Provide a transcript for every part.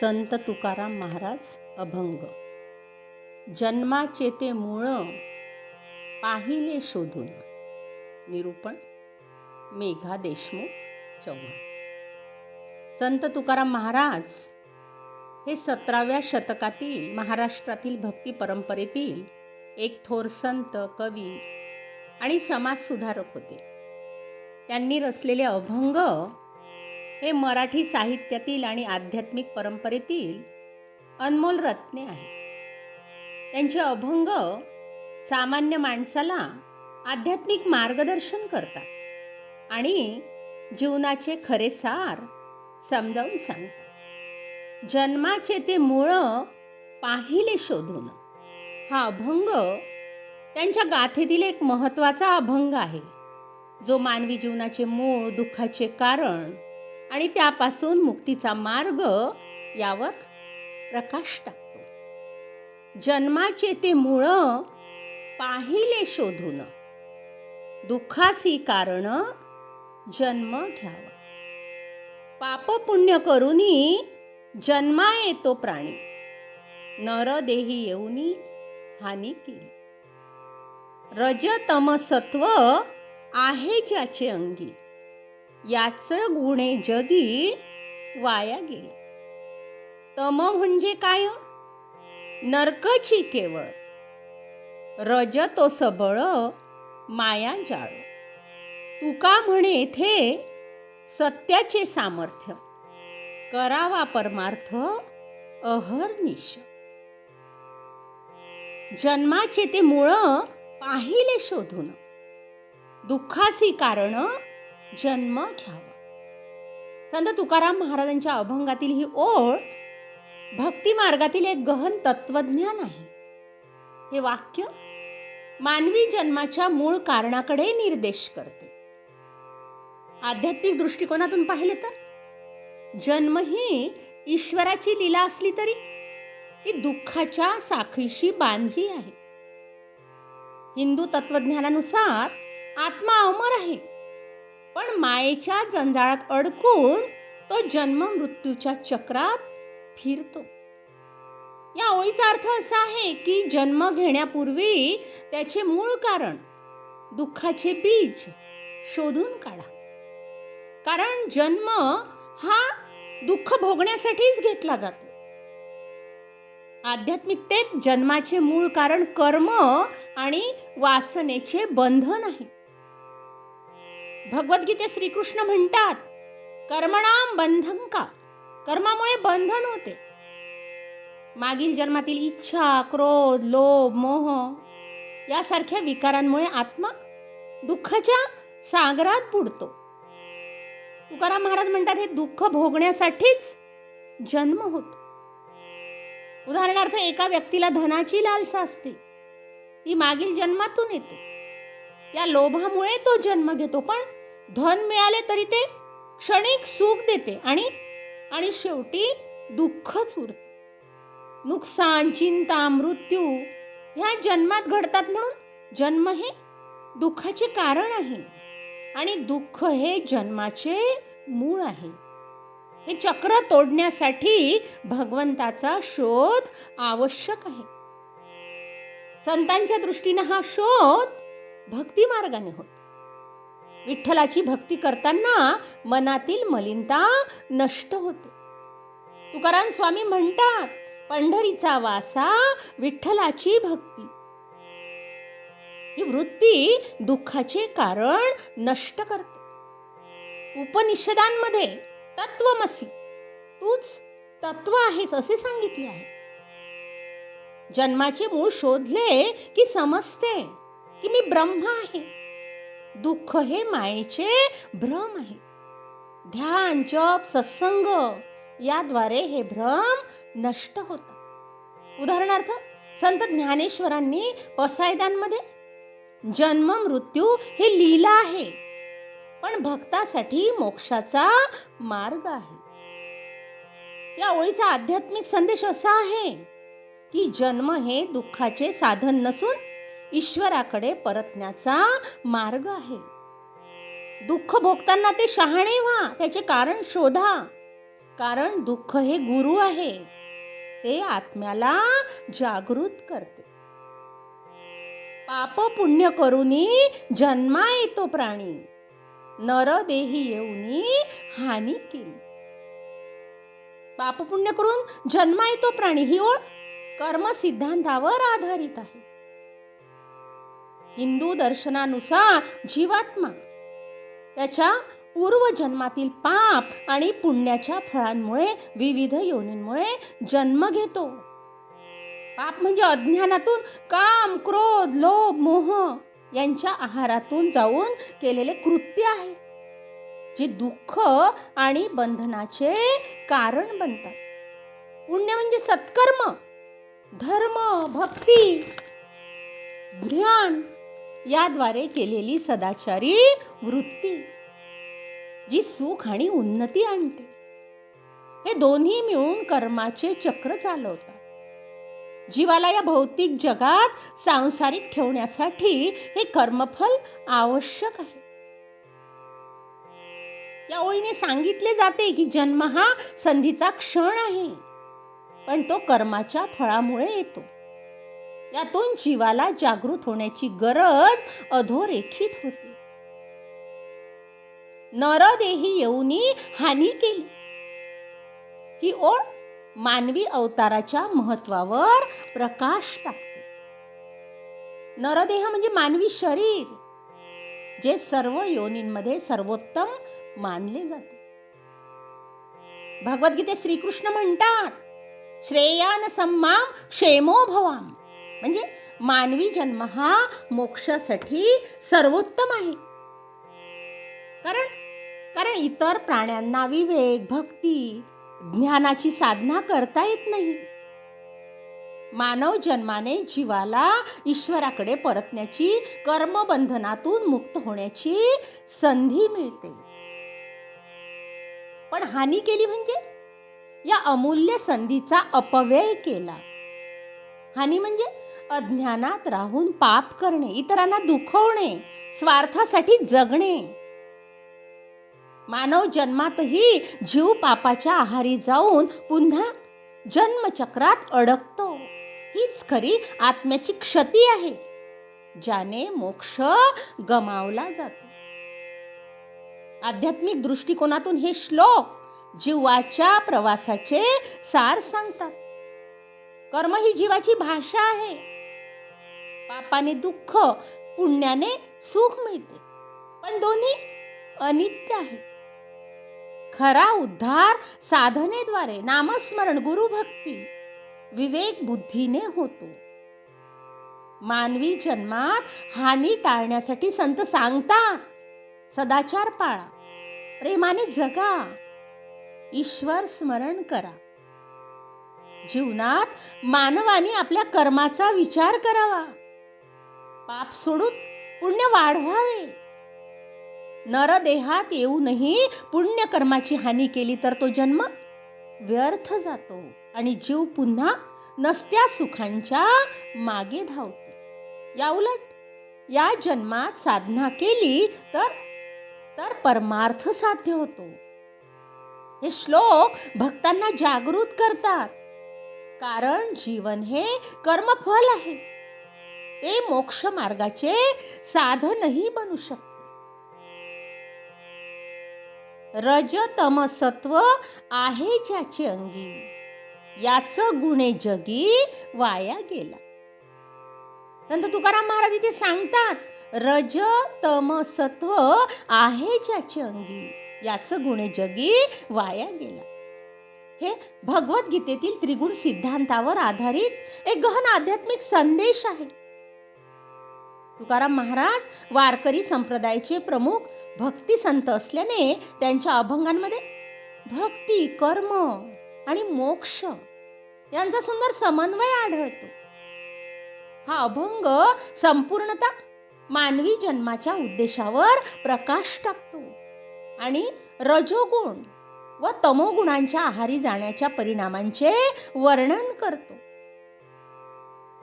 संत तुकाराम महाराज अभंग. जन्माचे ते मूळ पाहिले शोधून. निरूपण मेघा देशमुख चव्हाण संत तुकाराम महाराज हे सतराव्या शतकातील महाराष्ट्रातील भक्ती परंपरेतील एक थोर संत कवी आणि समाजसुधारक होते. त्यांनी रचलेले अभंग हे मराठी साहित्यातील आणि आध्यात्मिक परंपरेतील अनमोल रत्ने आहेत. त्यांचे अभंग सामान्य माणसाला आध्यात्मिक मार्गदर्शन करतात आणि जीवनाचे खरे सार समजावून सांगतात. जन्माचे ते मूळ पाहिले शोधून हा अभंग त्यांच्या गाथेतील एक महत्त्वाचा अभंग आहे. जो मानवी जीवनाचे मूळ दुःखाचे कारण आणि त्यापासून मुक्तीचा मार्ग यावर प्रकाश टाकतो. जन्माचे ते मूळ पाहिले शोधून. दुःखासी कारण जन्म घ्यावा. पाप पुण्य करूनी जन्मा येतो प्राणी. नर देही येऊनी हानी केली. रजतम सत्व आहे ज्याचे अंगी. याच गुणे जगी वाया गेले. तम म्हणजे काय? नरकची केवळ. रज तो सबळ माया जाळ. तुका म्हणे थे सत्याचे सामर्थ्य. करावा परमार्थ अहर्निश जन्माचे ते मुळ पाहिले शोधून. दुःखासी कारण जन्म घ्यावा. संत तुकाराम महाराजांच्या अभंगातील ही ओळ भक्ती मार्गातील एक गहन तत्वज्ञान आहे. हे वाक्य मानवी जन्माच्या मूळ कारणाकडे निर्देश करते. आध्यात्मिक दृष्टिकोनातून पाहिले तर जन्म ही ईश्वराची लीला असली तरी ती दुःखाच्या साखळीशी बांधली आहे. हिंदू तत्वज्ञानानुसार आत्मा अमर आहे. पण मायेच्या जंजाळात अडकून तो जन्म मृत्यूच्या चक्रात फिरतो. या ओळीचा अर्थ असा आहे की जन्म घेण्यापूर्वी त्याचे मूळ कारण दुःखाचे बीज शोधून काढा. कारण जन्म हा दुःख भोगण्यासाठीच घेतला जातो. आध्यात्मिकतेत जन्माचे मूळ कारण कर्म आणि वासनेचे बंधन आहे. भगवद्गीतेत श्रीकृष्ण म्हणतात कर्मणाम बंधन का? कर्मामुळे बंधन होते. मागील जन्मातील इच्छा क्रोध लोभ मोह यासारख्या विकारांमुळे आत्मा दुःखाच्या सागरात बुडतो. तुकाराम महाराज म्हणतात हे दुःख भोगण्यासाठीच जन्म होतो. उदाहरणार्थ एका व्यक्तीला धनाची लालसा असते. ती मागील जन्मातून येते. या लोभामुळे तो जन्म घेतो पण धन मिळाले तरी ते क्षणिक सुख देते आणि आणि शेवटी दुःखच उरत नुकसान चिंता मृत्यू ह्या जन्मात घडतात म्हणून जन्म हे दुःखाचे कारण आहे आणि दुःख हे जन्माचे मूळ आहे. हे चक्र तोडण्यासाठी भगवंताचा शोध आवश्यक आहे. संतांच्या दृष्टीने हा शोध भक्ती मार्गाने होतो. विठ्ठलाची भक्ती करताना मनातील मलिनता नष्ट होते. तुकाराम स्वामी म्हणतात पंढरीचा वासा विठ्ठलाची भक्ती. ही वृत्ती दुःखाचे कारण नष्ट करते. उपनिषदांमध्ये तत्वमसी तूच तत्व आहेस असे सांगितले आहे. जन्माचे मूळ शोधले की समजते की मी ब्रह्म आहे. दुःख हे मायेचे भ्रम आहे. ध्यान जप सत्संग याद्वारे हे भ्रम नष्ट होतात. उदाहरणार्थ संत ज्ञानेश्वरांनी पसायदांमध्ये जन्म मृत्यू हे लीला आहे पण भक्तासाठी मोक्षाचा मार्ग आहे. या ओळीचा आध्यात्मिक संदेश असा आहे की जन्म हे दुःखाचे साधन नसून ईश्वराकडे परतण्याचा मार्ग आहे. दुःख भोगताना ते शहाणे व्हा त्याचे कारण शोधा. कारण दुःख हे गुरु आहे. ते आत्म्याला जागृत करते. पाप पुण्य करूनी जन्मा येतो प्राणी. नर देही येऊनी हानी केली. पाप पुण्य करून जन्मा येतो प्राणी ही ओळ कर्म सिद्धांतावर आधारित आहे. हिंदू दर्शनानुसार जीवात्मा त्याच्या पूर्वजन्मातील पाप आणि पुण्याच्या फळांमुळे विविध योनींमुळे जन्म घेतो. पाप म्हणजे अज्ञानातून काम क्रोध लोभ मोह यांच्या आहारातून जाऊन केलेले कृत्य आहे जे दुःख आणि बंधनाचे कारण बनतात. पुण्य म्हणजे सत्कर्म धर्म भक्ती ध्यान याद्वारे केलेली सदाचारी वृत्ती जी सुख आणि उन्नती आणते. हे दोन्ही मिळून कर्माचे चक्र चालवतात. जीवाला या भौतिक जगात सांसारिक ठेवण्यासाठी हे कर्मफल आवश्यक आहे. या ओळीने सांगितले जाते की जन्म हा संधीचा क्षण आहे पण तो कर्माच्या फळामुळे येतो. यातून जीवाला जागृत होण्याची गरज अधोरेखित होती. नरदेही येऊनी हानी केली. ही ओळ मानवी अवताराच्या महत्वावर प्रकाश टाकते. नरदेह म्हणजे मानवी शरीर जे सर्व योनींमध्ये सर्वोत्तम मानले जाते. भगवद्गीते श्रीकृष्ण म्हणतात श्रेयान सम्माम क्षेमो भवाम म्हणजे मानवी जन्म हा मोक्षासाठी सर्वोत्तम आहे. कारण कारण इतर प्राण्यांना विवेक भक्ती ज्ञानाची साधना करता येत नाही. मानव जन्माने जीवाला ईश्वराकडे परतण्याची कर्मबंधनातून मुक्त होण्याची संधी मिळते. पण हानी केली म्हणजे? या अमूल्य संधीचा अपव्यय केला. हानी म्हणजे? अज्ञानात राहून पाप करणे इतरांना दुखवणे स्वार्थासाठी जगणे. मानव जन्मातही जीव पापाच्या आहारी जाऊन पुन्हा जन्मचक्रात अडकतो. हीच खरी आत्म्याची क्षती आहे ज्याने मोक्ष गमावला जातो. आध्यात्मिक दृष्टिकोनातून हे श्लोक जीवाच्या प्रवासाचे सार सांगतात. कर्म ही जीवाची भाषा आहे. पापाने दुःख पुण्याने सुख मिळते. पण दोन्ही अनित्य आहे. खरा उद्धार साधनेद्वारे नामस्मरण गुरुभक्ती विवेक बुद्धीने होतो. मानवी जन्मात हानी टाळण्यासाठी संत सांगतात सदाचार पाळा प्रेमाने जगा ईश्वर स्मरण करा. जीवनात मानवाने आपल्या कर्माचा विचार करावा. पाप सोडून पुण्य वाढवावे. नरदेहात येऊनही पुण्य कर्माची हानी केली तर तो जन्म व्यर्थ जातो आणि जीव पुन्हा नसत्या सुखांच्या मागे धावतो. या उलट या जन्मात साधना केली तर तर परमार्थ साध्य होतो. हे श्लोक भक्तांना जागृत करतात. कारण जीवन हे कर्मफल आहे. ते मोक्ष मार्गाचे साधनही बनू शकते. रज सत्व आहे ज्याचे अंगी. याच गुणे जगी वाया गेला. नंतर तुकाराम महाराज इथे सांगतात रज सत्व आहे ज्याचे अंगी. याच गुणे जगी वाया गेला. हे भगवद्गीतेतील त्रिगुण सिद्धांतावर आधारित एक गहन आध्यात्मिक संदेश आहे. तुकाराम महाराज वारकरी संप्रदायाचे प्रमुख भक्ती संत असल्याने त्यांच्या अभंगांमध्ये भक्ती कर्म आणि मोक्ष यांचा सुंदर समन्वय आढळतो. हा अभंग संपूर्णता मानवी जन्माच्या उद्देशावर प्रकाश टाकतो आणि रजोगुण व तमोगुणांच्या आहारी जाण्याच्या परिणामांचे वर्णन करतो.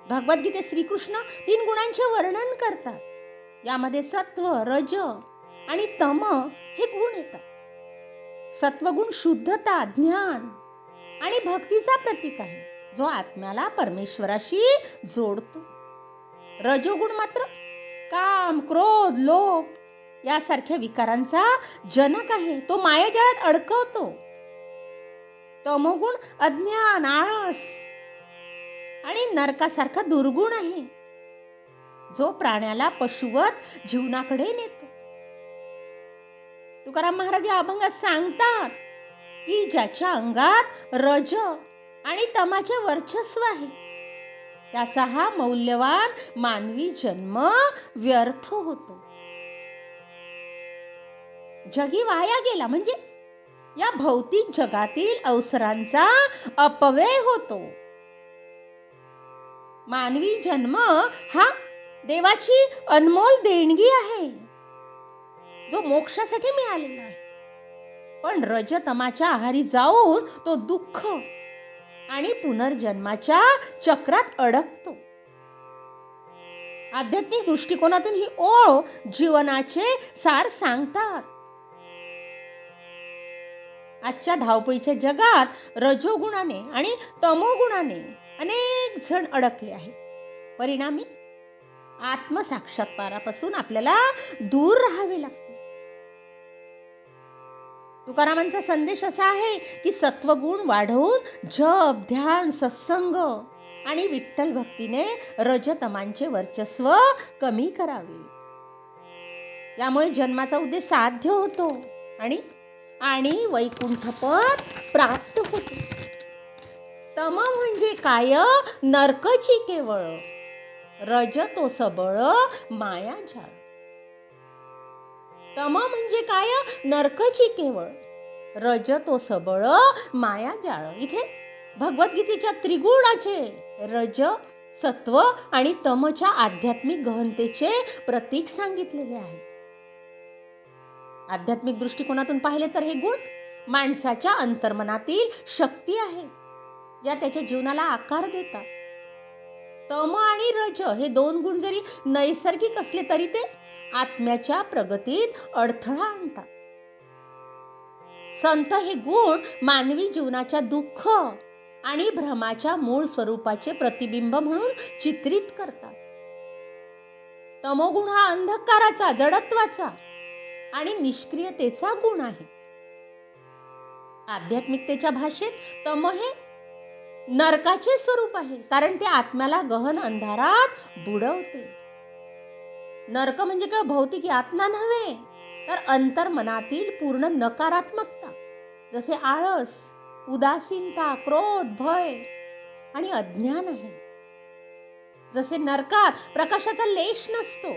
भगवद्गीतेत श्रीकृष्ण तीन गुणांचे वर्णन करतात. यामध्ये सत्व रज आणि तम हे गुण येतात. सत्वगुण शुद्धता ज्ञान आणि भक्तीचा प्रतीक आहे जो आत्म्याला परमेश्वराशी जोडतो. रजोगुण मात्र काम क्रोध लोभ यासारख्या विकारांचा जनक आहे. तो मायाजाळात अडकवतो. तमोगुण अज्ञान आळस आणि नरकासारखा दुर्गुण आहे. जो प्राण्याला पशुवत जीवनाकडे नेतो. तुकाराम महाराज या अभंगात सांगतात की ज्याच्या अंगात रज आणि तमाचे वर्चस्व आहे. त्याचा हा मौल्यवान मानवी जन्म व्यर्थ होतो. जगी वाया गेला म्हणजे या भौतिक जगातील अवसरांचा अपव्यय होतो. मानवी जन्म हा देवाची अनमोल देणगी आहे. जो मोक्षासाठी मिळालेला आहे. पण रजतमाच्या आहारी जाऊन तो दुःख आणि पुनर्जन्माच्या चक्रात अडकतो. आध्यात्मिक दृष्टिकोनातून ही ओळ जीवनाचे सार सांगतात. आजच्या धावपळीच्या जगात रजोगुणाने आणि तमोगुणाने अनेक जण अडकले आहेत. परिणामी आत्मसाक्षात्कारापासून आपल्याला दूर राहावे लागते. तुकारामांचा संदेश असा आहे की सत्वगुण वाढवून जप ध्यान सत्संग आणि विठ्ठल भक्तीने रजतमांचे वर्चस्व कमी करावे. यामुळे जन्माचा उद्देश साध्य होतो आणि आणि वैकुंठपद प्राप्त होते. तम म्हणजे काय? नरकची केवळ. रज तो सबळ माया झाड तम म्हणजे काय? नरकची केवळ. रज तो सबळ माया जाळ. इथे भगवद्गीतेच्या त्रिगुणाचे रज सत्व आणि तमच्या आध्यात्मिक गहनतेचे प्रतीक सांगितलेले आहे. आध्यात्मिक दृष्टिकोनातून पाहिले तर हे गुण माणसाच्या अंतर्मनातील शक्ती आहे. ज्या त्याच्या जीवनाला आकार देतात. तम आणि रज हे दोन गुण जरी नैसर्गिक असले तरी ते आत्म्याच्या प्रगतीत अडथळा आणतात. संत हे गुण मानवी जीवनाच्या दुःख आणि भ्रमाच्या मूळ स्वरूपाचे प्रतिबिंब म्हणून चित्रित करतात. तमोगुण हा अंधकाराचा जडत्वाचा आणि निष्क्रियतेचा गुण आहे. आध्यात्मिकतेच्या भाषेत तम हे नरकाचे स्वरूप आहे कारण ते आत्म्याला गहन अंधारात बुडवते. नरक म्हणजे केवळ भौतिक यातना नव्हे तर अंतर्मनातील पूर्ण नकारात्मकता. जसे आळस उदासीनता क्रोध भय आणि अज्ञान आहे. जसे नरकात प्रकाशाचा लेश नसतो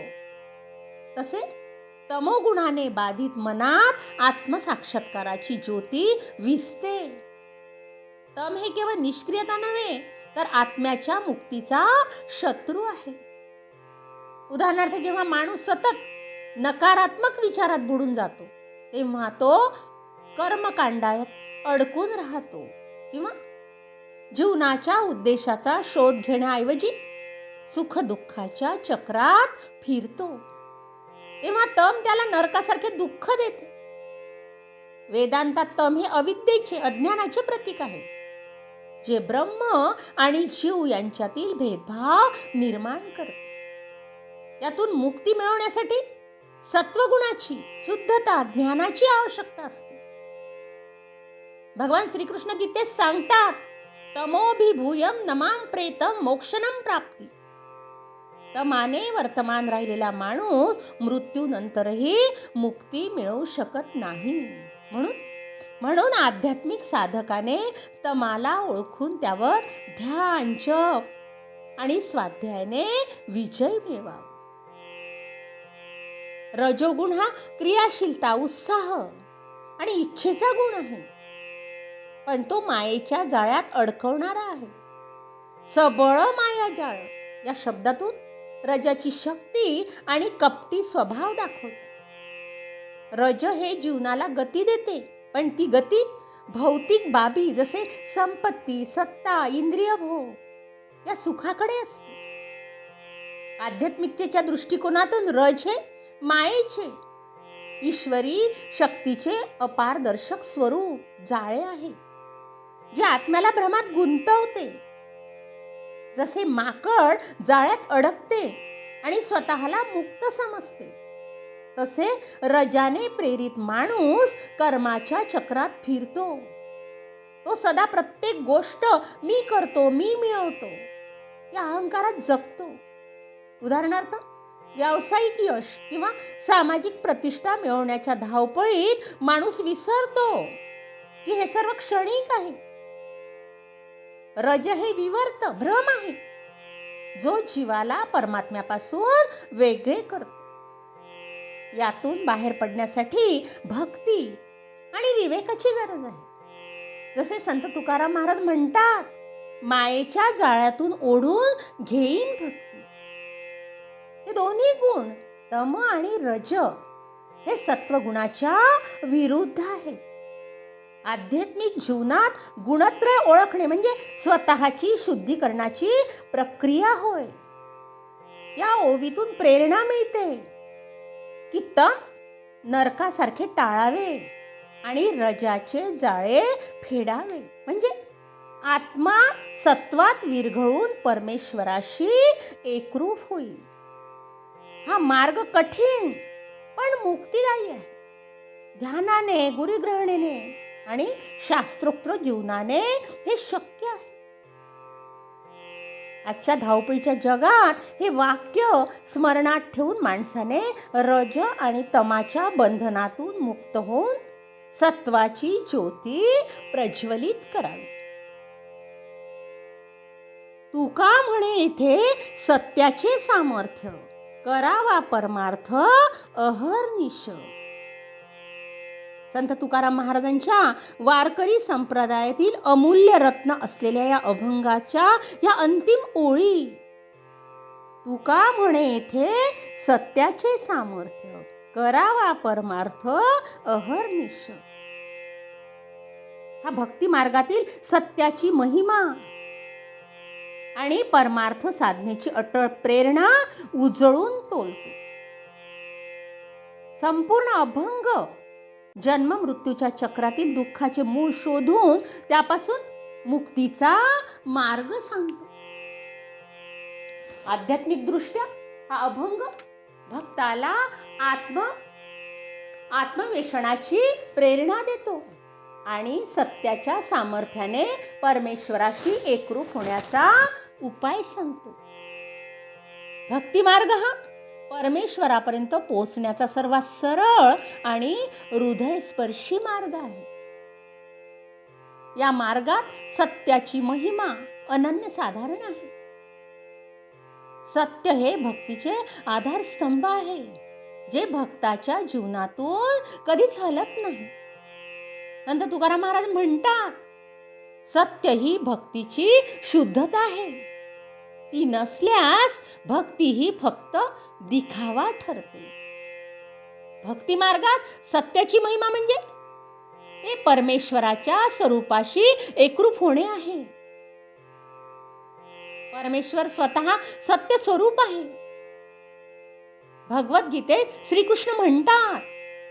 तसे तमोगुणाने बाधित मनात आत्मसाक्षात्काराची ज्योती विसते. तम हे केवळ निष्क्रियता नव्हे तर आत्म्याच्या मुक्तीचा शत्रू आहे. उदाहरणार्थ जेव्हा माणूस सतत नकारात्मक विचारात बुडून जातो तेव्हा तो कर्मकांडात अडकून राहतो किंवा जीवनाच्या उद्देशाचा शोध घेण्याऐवजी सुख दुःखाच्या चक्रात फिरतो. तेव्हा तम त्याला नरकासारखे दुःख देते. वेदांतात तम हे अविद्येचे अज्ञानाचे प्रतीक आहे. जे ब्रह्म आणि जीव यांच्यातील भेदभाव निर्माण करते. यातून मुक्ती मिळवण्यासाठी सत्वगुणाची शुद्धता ज्ञानाची आवश्यकता असते. भगवान श्रीकृष्ण गीतेत सांगतात तमोभिभूयम नमाम प्रेतम मोक्षनम प्राप्ती. तमाने वर्तमान राहिलेला माणूस मृत्यूनंतरही मुक्ती मिळवू शकत नाही. म्हणून म्हणून आध्यात्मिक साधकाने तमाला ओळखून त्यावर ध्यान जप आणि स्वाध्यायाने विजय मिळवा रजोगुण हा क्रियाशीलता उत्साह आणि इच्छेचा गुण आहे. पण तो मायेच्या जाळ्यात अडकवणारा आहे. सबळ माया जाळ या शब्दातून रजाची शक्ती आणि कपटी स्वभाव दाखवतो. रज हे जीवनाला गती देते. पण ती गती भौतिक बाबी जसे संपत्ती सत्ता इंद्रिय भोग या सुखाकडे असते. आध्यात्मिकतेच्या दृष्टिकोनातून रज हे मायेचे ईश्वरी शक्तीचे अपारदर्शक स्वरूप जाळे आहे जे आत्म्याला भ्रमात गुंतवते. जसे माकड जाळ्यात अडकते आणि स्वतःला मुक्त समजते. तसे रजाने प्रेरित माणूस कर्माच्या चक्रात फिरतो. तो सदा प्रत्येक गोष्ट मी करतो मी मिळवतो. या अहंकारात जगतो. उदाहरणार्थ व्यावसायिक यश किंवा सामाजिक प्रतिष्ठा मिळवण्याच्या धावपळीत माणूस विसरतो की हे सर्व क्षणिक आहे. रज हे विवर्त भ्रम आहे. जो जीवाला परमात्म्यापासून वेगळे करतो. यातून बाहेर पडण्यासाठी भक्ती आणि विवेकाची गरज आहे. जसे संत तुकाराम महाराज म्हणतात मायेच्या जाळ्यातून ओढून घेईन भक्ती. हे दोन्ही गुण तम आणि रज हे सत्वगुणाच्या विरुद्ध आहेत. आध्यात्मिक जीवनात गुणत्रय ओळखणे म्हणजे स्वतःची शुद्धीकरणाची प्रक्रिया होय. या ओवीतून प्रेरणा मिळते. की तम नरकासारखे टाळावे आणि रजाचे जाळे फेडावे. म्हणजे आत्मा सत्वात विरघळून परमेश्वराशी एकरूप होईल. हा मार्ग कठीण पण मुक्तीदायी आहे. ध्यानाने गुरुग्रहणेने आणि शास्त्रोक्त जीवनाने हे शक्य आहे. आजच्या धावपळीच्या जगात हे वाक्य स्मरणात ठेवून माणसाने रज आणि तमाच्या बंधनातून मुक्त होऊन सत्वाची ज्योती प्रज्वलित करावी. तुका म्हणे इथे सत्याचे सामर्थ्य? करावा परमार्थ अहर्निश. संत तुकाराम महाराजांच्या वारकरी संप्रदायातील अमूल्य रत्न असलेल्या या अभंगाच्या या अंतिम ओळी. तुका म्हणे येथे सत्याचे सामर्थ्य करावा परमार्थ अहर्निश हा भक्ती मार्गातील सत्याची महिमा आणि परमार्थ साधनेची अटळ प्रेरणा उजळून तोलतो. संपूर्ण अभंग जन्म मृत्यूच्या चक्रातील दुःखाचे मूळ शोधून त्यापासून मुक्तीचा मार्ग सांगतो. आध्यात्मिक दृष्ट्या हा अभंग भक्ताला आत्म आत्मवेषणाची प्रेरणा देतो आणि सत्याच्या सामर्थ्याने परमेश्वराशी एकरूप होण्याचा उपाय सांगतो. भक्ती मार्ग हा परमेश्वरापर्यंत पोहोचण्याचा सर्वात सरळ आणि हृदयस्पर्शी मार्ग आहे. या मार्गात सत्याची महिमा अनन्य साधारण आहे. सत्य हे भक्तीचे आधारस्तंभ आहे जे भक्ताच्या जीवनातून कधीच हलत नाही. नंतर तुकाराम महाराज म्हणतात सत्य ही भक्तीची शुद्धता आहे. ती नसल्यास भक्ती ही फक्त दिखावा ठरते. भक्ती मार्गात सत्याची महिमा म्हणजे? ते परमेश्वराच्या स्वरूपाशी एकरूप होणे आहे. परमेश्वर स्वतः सत्य स्वरूप आहे. भगवद्गीतेत श्रीकृष्ण म्हणतात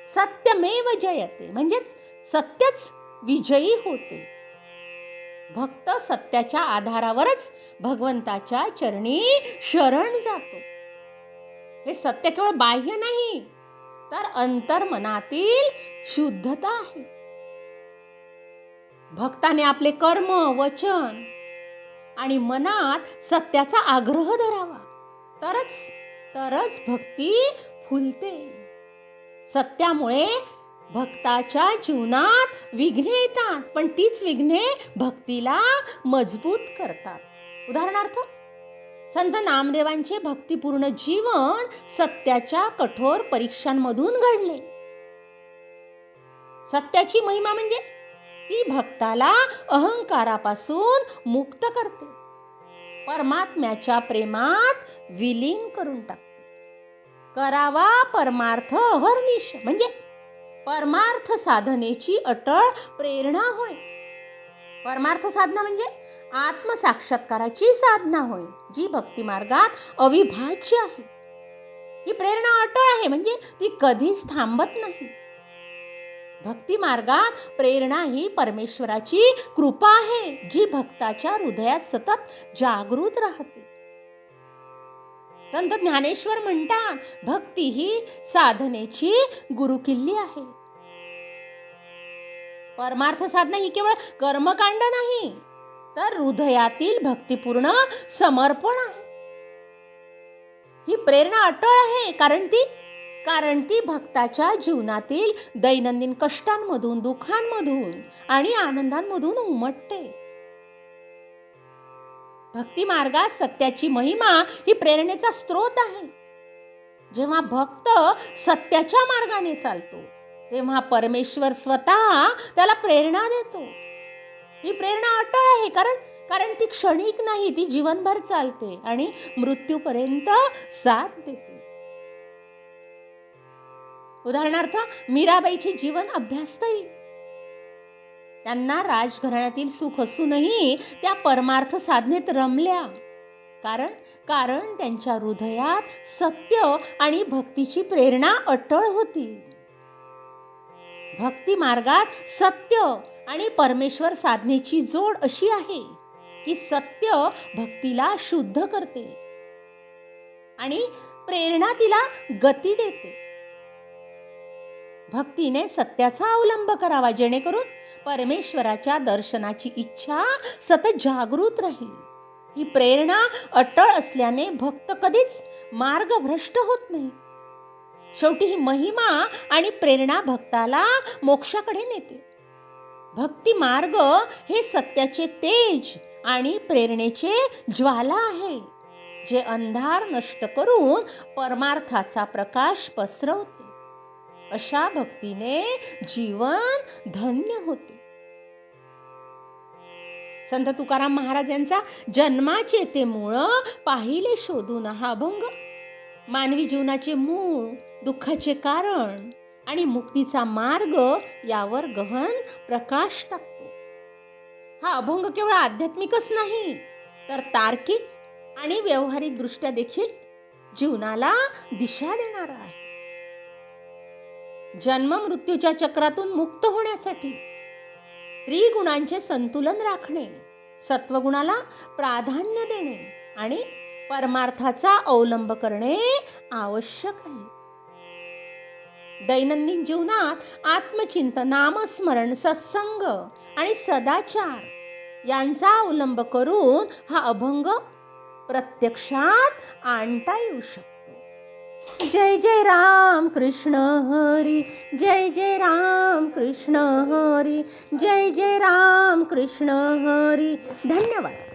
सत्यमेव जयते. म्हणजेच सत्यच विजयी होते. भक्त सत्याच्या आधारावरच भगवंताच्या चरणी शरण जातो. हे सत्य केवळ बाह्य नाही तर अंतर्मनातील शुद्धता आहे. भक्ताने आपले कर्म वचन आणि मनात सत्याचा आग्रह धरावा. तरच तरच भक्ती फुलते. सत्यामुळे भक्ताच्या जीवनात विघ्ने येतात पण तीच विघ्ने भक्तीला मजबूत करतात. उदाहरणार्थ संत नामदेवांचे भक्तिपूर्ण जीवन सत्याच्या कठोर परीक्षांमधून घडले. सत्याची महिमा म्हणजे ती भक्ताला अहंकारापासून मुक्त करते. परमात्म्याच्या प्रेमात विलीन करून टाकते. करावा परमार्थ हरनिश म्हणजे परमार्थ साधनेची अटळ प्रेरणा होय. परमार्थ साधना म्हणजे आत्मसाक्षात्काराची साधना होय जी भक्ती मार्गात अविभाज्य आहे. ही प्रेरणा अटळ आहे म्हणजे ती कधीच थांबत नाही. भक्ती मार्गात प्रेरणा ही परमेश्वराची कृपा आहे जी भक्ताच्या हृदयात सतत जागृत राहते. संत ज्ञानेश्वर म्हणतात भक्ती ही साधनेची गुरुकिल्ली आहे. परमार्थ साधना ही केवळ कर्मकांड नाही तर हृदयातील भक्तिपूर्ण समर्पण आहे. ही प्रेरणा अटळ आहे कारण ती कारण ती भक्ताच्या जीवनातील दैनंदिन कष्टांमधून दुःखांमधून आणि आनंदांमधून उमटते. भक्ती मार्गात सत्याची महिमा ही प्रेरणेचा स्रोत आहे. जेव्हा भक्त सत्याच्या मार्गाने चालतो तेव्हा परमेश्वर स्वतः त्याला प्रेरणा देतो. ही प्रेरणा अटळ आहे कारण कारण ती क्षणिक नाही ती जीवनभर चालते आणि मृत्यूपर्यंत साथ देते. उदाहरणार्थ मीराबाईची जीवन अभ्यासता येईल त्यांना राजघराण्यातील सुख असूनही त्या परमार्थ साधनेत रमल्या. कारण कारण त्यांच्या हृदयात सत्य आणि भक्तीची प्रेरणा अटळ होती. भक्ती मार्गात सत्य आणि परमेश्वर साधनेची जोड अशी आहे की सत्य भक्तीला शुद्ध करते आणि प्रेरणा तिला गती देते. भक्तीने सत्याचा अवलंब करावा जेणेकरून परमेश्वराच्या दर्शनाची इच्छा सतत जागृत राहील. ही प्रेरणा अटळ असल्याने भक्त कधीच मार्गभ्रष्ट होत नाही. शेवटी ही महिमा आणि प्रेरणा भक्ताला मोक्षाकडे नेते. भक्ती मार्ग हे सत्याचे तेज आणि प्रेरणेचे ज्वाला आहे जे अंधार नष्ट करून परमार्थाचा प्रकाश पसरवते. अशा भक्तीने जीवन धन्य होते. संत तुकाराम महाराज यांचा जन्माचे ते मूळ पाहिले शोधून हा अभंग. मानवी जीवनाचे मूळ दुःखाचे कारण आणि मुक्तीचा मार्ग यावर गहन प्रकाश टाकतो. हा अभंग केवळ आध्यात्मिकच नाही तर तार्किक आणि व्यावहारिक दृष्ट्या देखील जीवनाला दिशा देणारा आहे. जन्म मृत्यूच्या चक्रातून मुक्त होण्यासाठी त्रिगुणांचे संतुलन राखणे सत्वगुणाला प्राधान्य देणे आणि परमार्थाचा अवलंब करणे आवश्यक आहे. दैनंदिन जीवनात आत्मचिंतन नामस्मरण सत्संग आणि सदाचार यांचा अवलंब करून हा अभंग प्रत्यक्षात आणता येऊ शकतो. जय जय राम कृष्ण हरी जय जय राम कृष्ण हरी जय जय राम कृष्ण हरी. धन्यवाद.